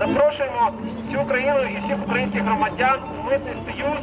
Запрошуємо всю Україну і всіх українських громадян у митний союз.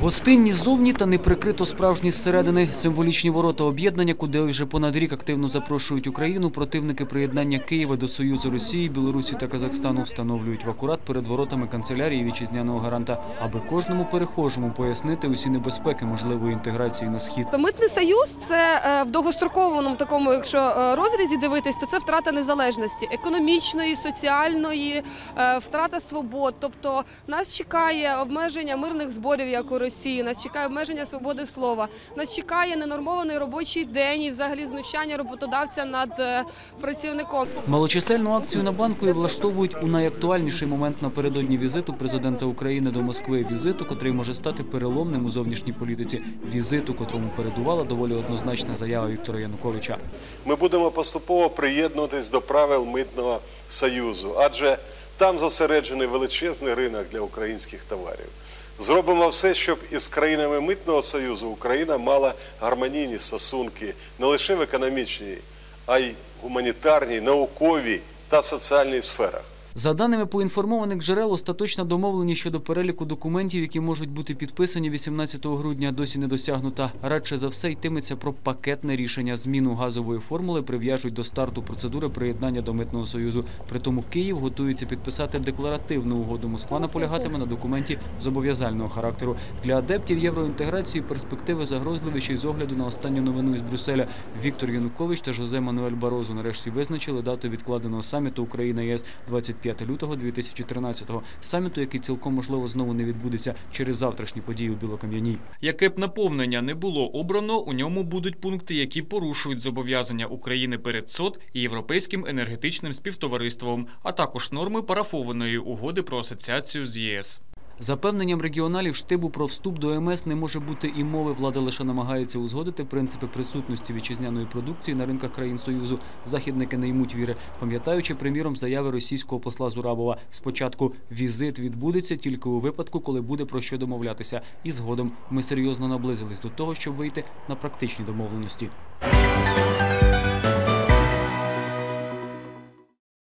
Гостинні ззовні та неприкрито справжні зсередини. Символічні ворота об'єднання, куди вже понад рік активно запрошують Україну. Противники приєднання Києва до Союзу Росії, Білорусі та Казахстану встановлюють в акурат перед воротами канцелярії вітчизняного гаранта, аби кожному перехожому пояснити усі небезпеки можливої інтеграції на схід. Митний союз це е, в довгостроковому такому, якщо е, розрізі дивитись, то це втрата незалежності економічної, соціальної, е, втрата свобод. Тобто нас чекає обмеження мирних зборів, як у Росії, нас чекає обмеження свободи слова, нас чекає ненормований робочий день і взагалі знущання роботодавця над е, працівником. Малочисельну акцію на банку і влаштовують у найактуальніший момент напередодні візиту президента України до Москви. Візиту, котрий може стати переломним у зовнішній політиці. Візиту, котрому передувала доволі однозначна заява Віктора Януковича. Ми будемо поступово приєднуватись до правил митного союзу, адже там зосереджений величезний ринок для українських товарів. Зробимо все, щоб із країнами митного союзу Україна мала гармонійні стосунки не лише в економічній, а й гуманітарній, науковій та соціальній сферах. За даними поінформованих джерел, остаточна домовленість щодо переліку документів, які можуть бути підписані 18 грудня, досі не досягнута. Радше за все йтиметься про пакетне рішення. Зміну газової формули прив'яжуть до старту процедури приєднання до митного союзу. Притому Київ готується підписати декларативну угоду. Москва наполягатиме на документі зобов'язального характеру. Для адептів євроінтеграції перспективи загрозливі ще й з огляду на останню новину із Брюсселя. Віктор Янукович та Жозе Мануель Барозу нарешті визначили дату відкладеного саміту Україна ЄС 25 лютого 2013-го. Саміту, який цілком можливо знову не відбудеться через завтрашні події у Білокам'яній. Яке б наповнення не було обрано, у ньому будуть пункти, які порушують зобов'язання України перед СОД і Європейським енергетичним співтовариством, а також норми парафованої угоди про асоціацію з ЄС. Запевненням регіоналів штибу про вступ до МС не може бути і мови. Влада лише намагається узгодити принципи присутності вітчизняної продукції на ринках країн Союзу. Західники не ймуть віри, пам'ятаючи, приміром, заяви російського посла Зурабова. Спочатку візит відбудеться тільки у випадку, коли буде про що домовлятися. І згодом ми серйозно наблизились до того, щоб вийти на практичні домовленості.